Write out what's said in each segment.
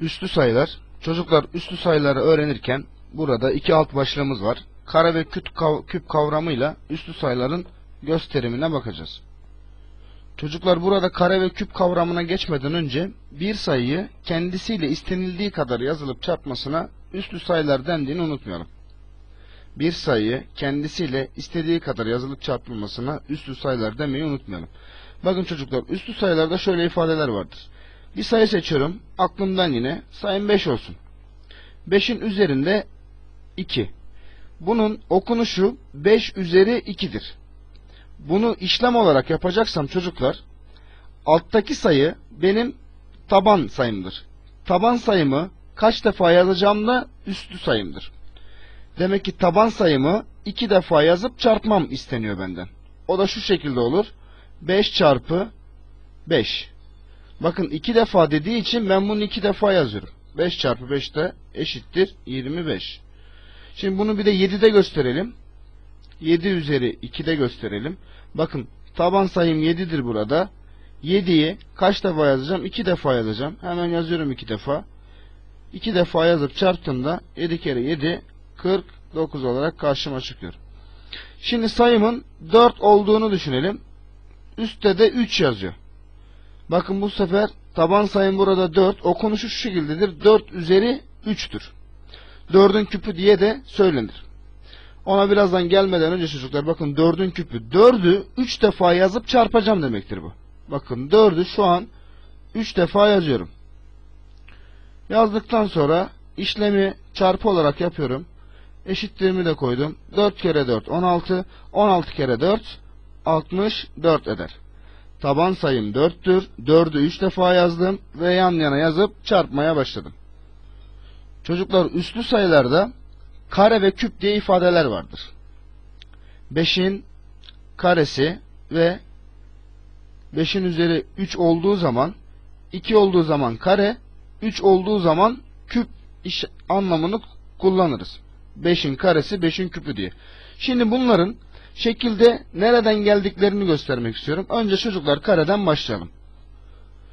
Üslü sayılar. Çocuklar üslü sayıları öğrenirken burada iki alt başlığımız var. Kare ve küp, kav- küp kavramıyla üslü sayıların gösterimine bakacağız. Çocuklar burada kare ve küp kavramına geçmeden önce bir sayıyı kendisiyle istenildiği kadar yazılıp çarpmasına üslü sayılar dendiğini unutmayalım. Bir sayıyı kendisiyle istediği kadar yazılıp çarpılmasına üslü sayılar demeyi unutmayalım. Bakın çocuklar üslü sayılarda şöyle ifadeler vardır. Bir sayı seçiyorum. Aklımdan yine sayım 5 olsun. 5'in üzerinde 2. Bunun okunuşu 5 üzeri 2'dir. Bunu işlem olarak yapacaksam çocuklar alttaki sayı benim taban sayımdır. Taban sayımı kaç defa yazacağım da üstü sayımdır. Demek ki taban sayımı 2 defa yazıp çarpmam isteniyor benden. O da şu şekilde olur. 5 çarpı 5. Bakın 2 defa dediği için ben bunu 2 defa yazıyorum. 5 çarpı 5 de eşittir 25. Şimdi bunu bir de 7'de gösterelim. 7 üzeri 2'de gösterelim. Bakın taban sayım 7'dir burada. 7'yi kaç defa yazacağım? 2 defa yazacağım. Hemen yazıyorum 2 defa. 2 defa yazıp çarptığımda 7 kere 7 49 olarak karşıma çıkıyor. Şimdi sayımın 4 olduğunu düşünelim. Üstte de 3 yazıyor. Bakın bu sefer taban sayım burada 4. Okunuşu şu şekildedir. 4 üzeri 3'tür. 4'ün küpü diye de söylenir. Ona birazdan gelmeden önce çocuklar bakın 4'ün küpü. 4'ü 3 defa yazıp çarpacağım demektir bu. Bakın 4'ü şu an 3 defa yazıyorum. Yazdıktan sonra işlemi çarpı olarak yapıyorum. Eşitliğimi de koydum. 4 kere 4 16. 16 kere 4 64 eder. Taban sayım 4'tür. 4'ü 3 defa yazdım ve yan yana yazıp çarpmaya başladım. Çocuklar üslü sayılarda kare ve küp diye ifadeler vardır. 5'in karesi ve 5'in üzeri 3 olduğu zaman 2 olduğu zaman kare 3 olduğu zaman küp anlamını kullanırız. 5'in karesi 5'in küpü diye. Şimdi bunların şekilde nereden geldiklerini göstermek istiyorum. Önce çocuklar kareden başlayalım.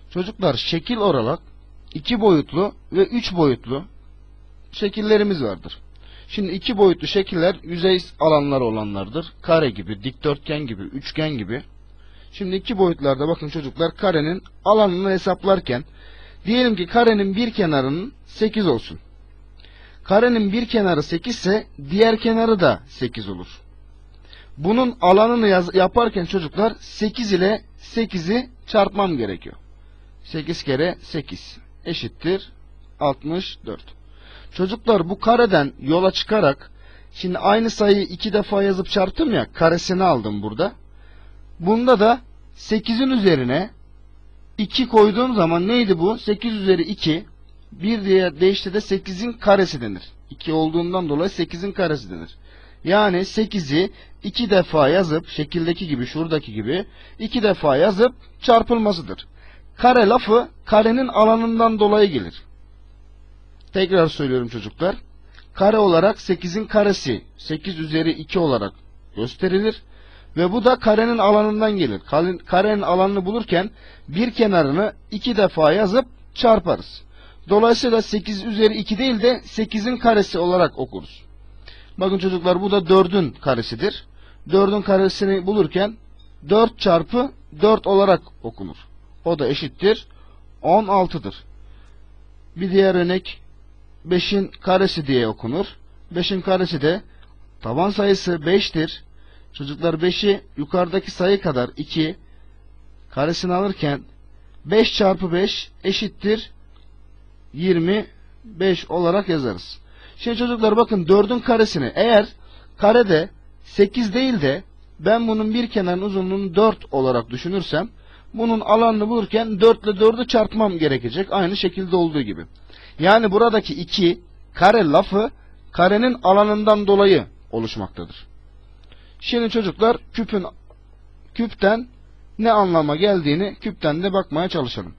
Çocuklar şekil olarak 2 boyutlu ve 3 boyutlu şekillerimiz vardır. Şimdi iki boyutlu şekiller yüzey alanları olanlardır. Kare gibi, dikdörtgen gibi, üçgen gibi. Şimdi iki boyutlarda bakın çocuklar karenin alanını hesaplarken diyelim ki karenin bir kenarının 8 olsun. Karenin bir kenarı 8 ise diğer kenarı da 8 olur. Bunun alanını yaz- yaparken çocuklar 8 ile 8'i çarpmam gerekiyor. 8 kere 8 eşittir 64. Çocuklar bu kareden yola çıkarak şimdi aynı sayıyı iki defa yazıp çarptım ya karesini aldım burada. Bunda da 8'in üzerine 2 koyduğum zaman neydi bu? 8 üzeri 2 bir diğer deyişle de 8'in karesi denir. 2 olduğundan dolayı 8'in karesi denir. Yani 8'i 2 defa yazıp şekildeki gibi şuradaki gibi 2 defa yazıp çarpılmasıdır. Kare lafı karenin alanından dolayı gelir. Tekrar söylüyorum çocuklar. Kare olarak 8'in karesi 8 üzeri 2 olarak gösterilir. Ve bu da karenin alanından gelir. Kare- Karenin alanını bulurken bir kenarını 2 defa yazıp çarparız. Dolayısıyla 8 üzeri 2 değil de 8'in karesi olarak okuruz. Bakın çocuklar bu da 4'ün karesidir. 4'ün karesini bulurken 4 çarpı 4 olarak okunur. O da eşittir 16'dır. Bir diğer örnek 5'in karesi diye okunur. 5'in karesi de taban sayısı 5'tir. Çocuklar 5'i yukarıdaki sayı kadar 2 karesini alırken 5 çarpı 5 eşittir 25 olarak yazarız. Şimdi çocuklar bakın 4'ün karesini eğer karede 8 değil de ben bunun bir kenarın uzunluğunu 4 olarak düşünürsem bunun alanını bulurken 4 ile 4'ü çarpmam gerekecek. Aynı şekilde olduğu gibi. Yani buradaki 2 kare lafı karenin alanından dolayı oluşmaktadır. Şimdi çocuklar küpün küpten ne anlama geldiğini küpten de bakmaya çalışalım.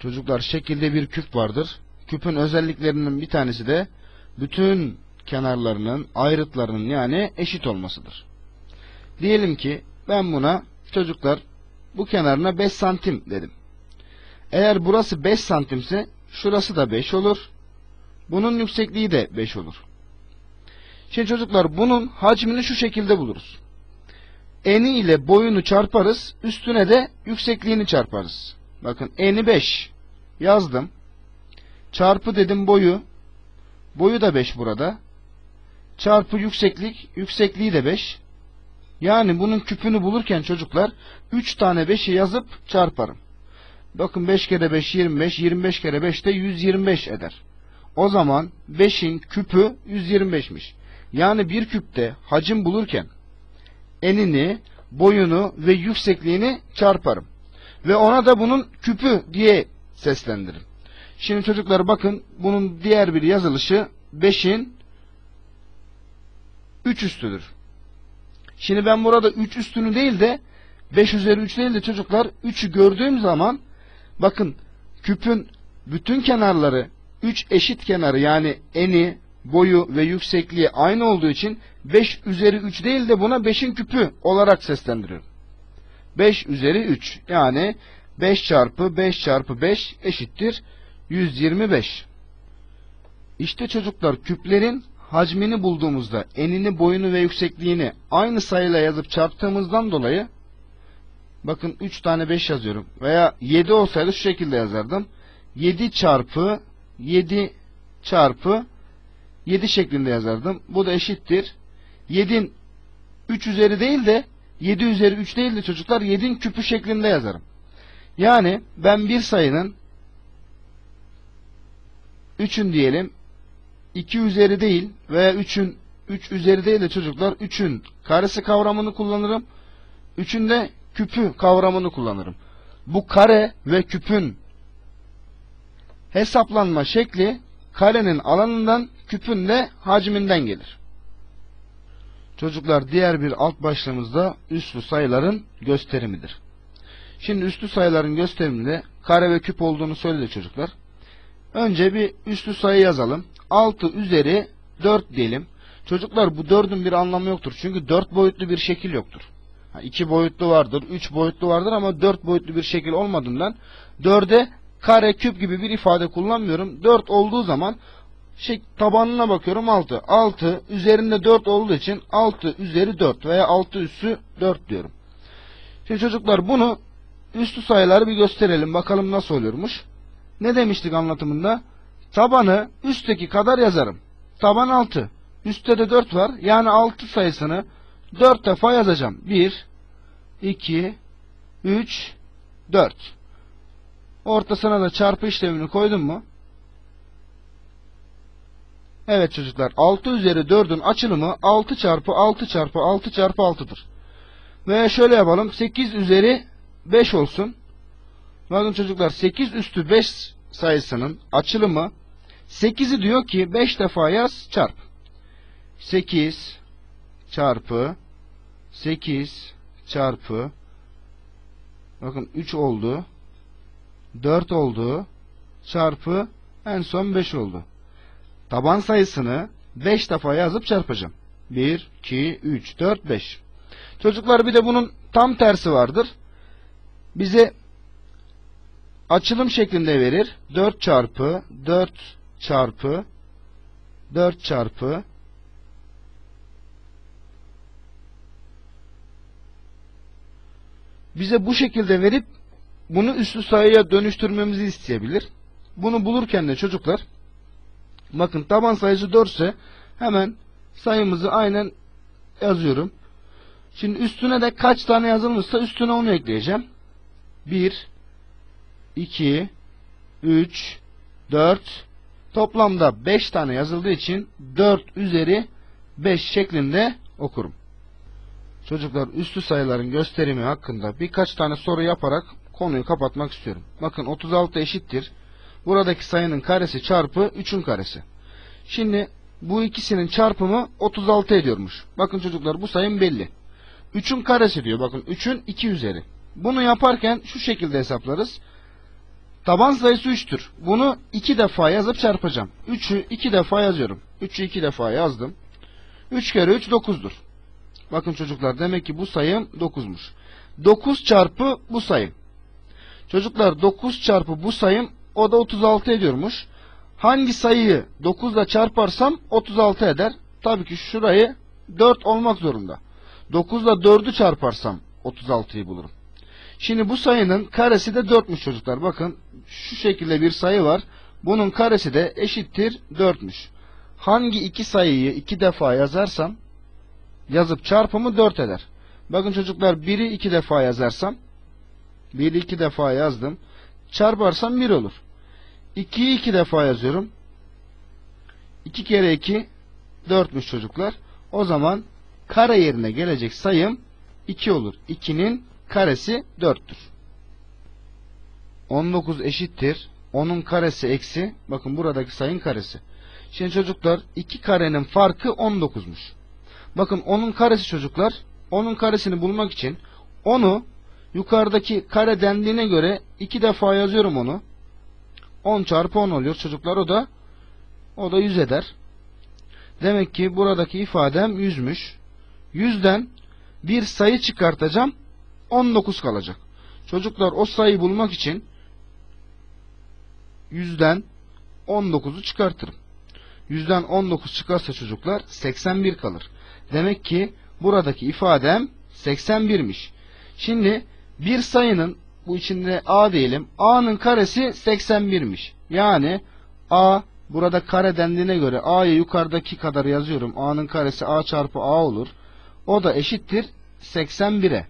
Çocuklar şekilde bir küp vardır. Küpün özelliklerinin bir tanesi de bütün kenarlarının ayrıtlarının yani eşit olmasıdır. Diyelim ki ben buna çocuklar bu kenarına 5 santim dedim. Eğer burası 5 santimse Şurası da 5 olur. Bunun yüksekliği de 5 olur. Şimdi çocuklar bunun hacmini şu şekilde buluruz. Eni ile boyunu çarparız. Üstüne de yüksekliğini çarparız. Bakın eni 5. Yazdım. Çarpı dedim boyu. Boyu da 5 burada. Çarpı yükseklik. Yüksekliği de 5. Yani bunun küpünü bulurken çocuklar 3 tane 5'i yazıp çarparım. Bakın 5 kere 5 25. 25 kere 5 de 125 eder. O zaman 5'in küpü 125'miş. Yani bir küpte hacim bulurken enini, boyunu ve yüksekliğini çarparım. Ve ona da bunun küpü diye seslendiririm. Şimdi çocuklar bakın bunun diğer bir yazılışı 5'in 3 üstüdür. Şimdi ben burada 3 üstünü değil de 5 üzeri 3 değil de çocuklar 3'ü gördüğüm zaman bakın küpün bütün kenarları 3 eşit kenarı yani eni, boyu ve yüksekliği aynı olduğu için 5 üzeri 3 değil de buna 5'in küpü olarak seslendiriyorum. 5 üzeri 3 yani 5 çarpı 5 çarpı 5 eşittir 125. İşte çocuklar küplerin hacmini bulduğumuzda enini, boyunu ve yüksekliğini aynı sayıyla yazıp çarptığımızdan dolayı bakın 3 tane 5 yazıyorum veya 7 olsaydı şu şekilde yazardım. 7 çarpı 7 çarpı 7 şeklinde yazardım. Bu da eşittir. 7'in 3 üzeri değil de 7 üzeri 3 değil de çocuklar 7'in küpü şeklinde yazarım. Yani ben bir sayının 3'ün diyelim 2 üzeri değil veya 3'ün 3 üzeri değil de çocuklar 3'ün karesi kavramını kullanırım. 3'ün de küpü kavramını kullanırım. Bu kare ve küpün hesaplanma şekli karenin alanından küpün de hacminden gelir. Çocuklar diğer bir alt başlığımız da üslü sayıların gösterimidir. Şimdi üslü sayıların gösteriminde kare ve küp olduğunu söyledi çocuklar. Önce bir üslü sayı yazalım. 6 üzeri 4 diyelim. Çocuklar bu 4'ün bir anlamı yoktur. Çünkü 4 boyutlu bir şekil yoktur. 2 boyutlu vardır, 3 boyutlu vardır ama 4 boyutlu bir şekil olmadığından 4'e kare, küp gibi bir ifade kullanmıyorum. 4 olduğu zaman şey, tabanına bakıyorum 6. 6 üzerinde 4 olduğu için 6 üzeri 4 veya 6 üssü 4 diyorum. Şimdi çocuklar bunu üstü sayıları bir gösterelim. Bakalım nasıl oluyormuş. Ne demiştik anlatımında? Tabanı üstteki kadar yazarım. Taban 6. Üstte de 4 var. Yani 6 sayısını 4 defa yazacağım. 1, 2, 3, 4. Ortasına da çarpı işlemini koydum mu? Evet çocuklar 6 üzeri 4'ün açılımı 6 çarpı 6 çarpı 6 çarpı 6'dır. Veya şöyle yapalım 8 üzeri 5 olsun. Bakın çocuklar 8 üstü 5 sayısının açılımı 8'i diyor ki 5 defa yaz çarp. 8 çarpı 8 çarpı bakın 3 oldu 4 oldu çarpı en son 5 oldu. Taban sayısını 5 defa yazıp çarpacağım. 1, 2, 3, 4, 5. Çocuklar bir de bunun tam tersi vardır. Bize açılım şeklinde verir. 4 çarpı 4 çarpı 4 çarpı bize bu şekilde verip bunu üslü sayıya dönüştürmemizi isteyebilir. Bunu bulurken de çocuklar bakın taban sayısı 4 ise hemen sayımızı aynen yazıyorum. Şimdi üstüne de kaç tane yazılmışsa üstüne onu ekleyeceğim. 1 2 3 4 toplamda 5 tane yazıldığı için 4 üzeri 5 şeklinde okurum. Çocuklar üstü sayıların gösterimi hakkında birkaç tane soru yaparak konuyu kapatmak istiyorum. Bakın 36 eşittir. Buradaki sayının karesi çarpı 3'ün karesi. Şimdi bu ikisinin çarpımı 36 ediyormuş. Bakın çocuklar bu sayım belli. 3'ün karesi diyor. Bakın 3'ün 2 üzeri. Bunu yaparken şu şekilde hesaplarız. Taban sayısı 3'tür. Bunu 2 defa yazıp çarpacağım. 3'ü 2 defa yazıyorum. 3'ü 2 defa yazdım. 3 kere 3 9'dur. Bakın çocuklar demek ki bu sayım 9'muş. 9 çarpı bu sayım. Çocuklar 9 çarpı bu sayım O da 36 ediyormuş. Hangi sayıyı 9 ile çarparsam 36 eder. Tabii ki şurayı 4 olmak zorunda. 9 ile 4'ü çarparsam 36'yı bulurum. Şimdi bu sayının karesi de 4'müş çocuklar. Bakın şu şekilde bir sayı var. Bunun karesi de eşittir 4'müş. Hangi iki sayıyı iki defa yazarsam yazıp çarpımı 4 eder. Bakın çocuklar 1'i iki defa yazarsam 1'i iki defa yazdım. Çarparsam 1 olur. 2'yi iki defa yazıyorum. 2 kere 2 4'müş çocuklar. O zaman kare yerine gelecek sayım 2 olur. 2'nin karesi 4'tür. 19 eşittir. 10'un karesi eksi. Bakın buradaki sayın karesi. Şimdi çocuklar 2 karenin farkı 19'muş. Bakın 10'un karesi çocuklar. 10'un karesini bulmak için onu yukarıdaki kare dendiğine göre 2 defa yazıyorum onu. 10 çarpı 10 oluyor çocuklar. O da o da 100 eder. Demek ki buradaki ifadem 100'müş. 100'den bir sayı çıkartacağım. 19 kalacak. Çocuklar o sayıyı bulmak için 100'den 19'u çıkartırım. 100'den 19 çıkarsa çocuklar 81 kalır. Demek ki buradaki ifadem 81'miş. Şimdi bir sayının bu içinde a diyelim. a'nın karesi 81'miş. Yani a burada kare dendiğine göre a'yı yukarıdaki kadar yazıyorum. a'nın karesi a çarpı a olur. O da eşittir 81'e.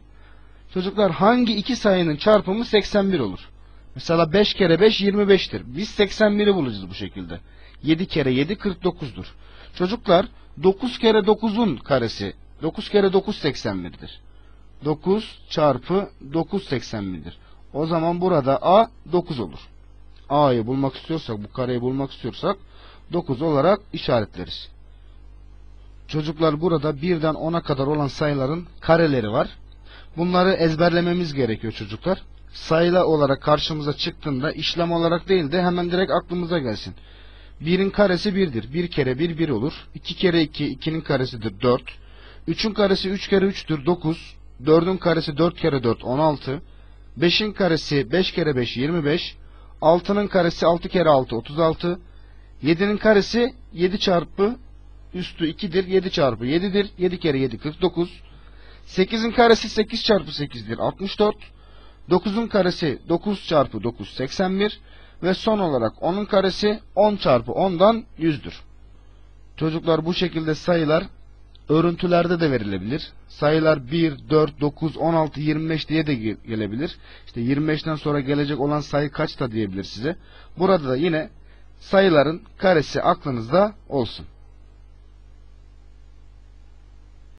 Çocuklar hangi iki sayının çarpımı 81 olur? Mesela 5 kere 5 25'tir. Biz 81'i bulacağız bu şekilde. 7 kere 7 49'dur. Çocuklar 9 kere 9'un karesi 9 kere 9 81'dir. 9 çarpı 9 81'dir. O zaman burada A 9 olur. A'yı bulmak istiyorsak, bu kareyi bulmak istiyorsak 9 olarak işaretleriz. Çocuklar burada 1'den 10'a kadar olan sayıların kareleri var. Bunları ezberlememiz gerekiyor çocuklar. Sayılar olarak karşımıza çıktığında işlem olarak değil de hemen direkt aklımıza gelsin. 1'in karesi 1'dir. 1 kere 1 1 olur. 2 kere 2 2'nin karesidir 4. 3'ün karesi 3 kere 3'tür 9. 4'ün karesi 4 kere 4 16. 5'in karesi 5 kere 5 25. 6'nın karesi 6 kere 6 36. 7'nin karesi 7 çarpı üstü 2'dir. 7 çarpı 7'dir. 7 kere 7 49. 8'in karesi 8 çarpı 8'dir. 64. 9'un karesi 9 çarpı 9 81 ve son olarak 10'un karesi 10 çarpı 10'dan 100'dür. Çocuklar bu şekilde sayılar örüntülerde de verilebilir. Sayılar 1, 4, 9, 16, 25 diye de ge- gelebilir. İşte 25'ten sonra gelecek olan sayı kaç da diyebilir size. Burada da yine sayıların karesi aklınızda olsun.